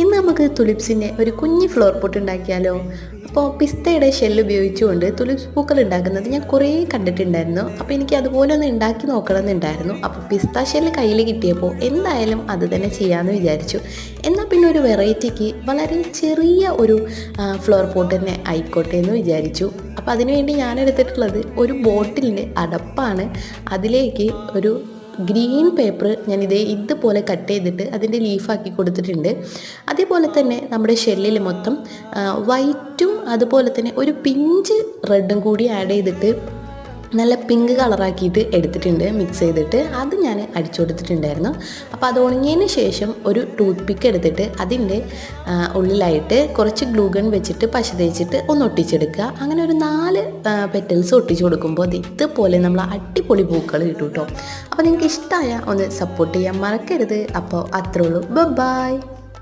ഇന്ന് നമുക്ക് തുലിപ്സിന്റെ ഒരു കുഞ്ഞ് ഫ്ലോർ പോട്ട് ഉണ്ടാക്കിയാലോ? അപ്പോൾ പിസ്തയുടെ ഷെല്ല് ഉപയോഗിച്ചുകൊണ്ട് തുലിപ്സ് പൂക്കൾ ഉണ്ടാക്കുന്നത് ഞാൻ കുറേ കണ്ടിട്ടുണ്ടായിരുന്നു. അപ്പോൾ എനിക്ക് അതുപോലെ ഒന്ന് ഉണ്ടാക്കി നോക്കണം എന്നുണ്ടായിരുന്നു അപ്പോൾ പിസ്ത ഷെല്ല് കയ്യിൽ കിട്ടിയപ്പോൾ എന്തായാലും അത് തന്നെ ചെയ്യാമെന്ന് വിചാരിച്ചു. എന്നാൽ പിന്നെ ഒരു വെറൈറ്റിക്ക് വളരെ ചെറിയ ഒരു ഫ്ലോർ പോട്ട് തന്നെ ആയിക്കോട്ടെ എന്ന് വിചാരിച്ചു. അപ്പോൾ അതിനുവേണ്ടി ഞാൻ എടുത്തിട്ടുള്ളത് ഒരു ബോട്ടിലിന്റെ അടപ്പാണ്. അതിലേക്ക് ഒരു ഗ്രീൻ പേപ്പർ ഞാനിത് ഇതുപോലെ കട്ട് ചെയ്തിട്ട് അതിന്റെ ലീഫാക്കി കൊടുത്തിട്ടുണ്ട്. അതേപോലെ തന്നെ നമ്മുടെ ഷെല്ലിൽ മൊത്തം വൈറ്റും അതുപോലെ തന്നെ ഒരു പിഞ്ച് റെഡും കൂടി ആഡ് ചെയ്തിട്ട് നല്ല പിങ്ക് കളറാക്കിയിട്ട് എടുത്തിട്ടുണ്ട് മിക്സ് ചെയ്തിട്ട്. അത് ഞാൻ അടിച്ചു കൊടുത്തിട്ടുണ്ടായിരുന്നു. അപ്പോൾ അത് ഉണങ്ങിയതിന് ശേഷം ഒരു ടൂത്ത് പിക്ക് എടുത്തിട്ട് അതിന്റെ ഉള്ളിലായിട്ട് കുറച്ച് ഗ്ലൂഗൺ വെച്ചിട്ട് പശ തേച്ചിട്ട് ഒന്ന് ഒട്ടിച്ചെടുക്കുക. അങ്ങനെ ഒരു നാല് പെറ്റൽസ് ഒട്ടിച്ചു കൊടുക്കുമ്പോൾ അത് ഇതുപോലെ നമ്മൾ അടിപൊളി പൂക്കൾ കിട്ടും കേട്ടോ അപ്പോൾ നിങ്ങൾക്ക് ഇഷ്ടമായ ഒന്ന് സപ്പോർട്ട് ചെയ്യാൻ മറക്കരുത്. അപ്പോൾ അത്രേ ഉള്ളൂ. ബൈ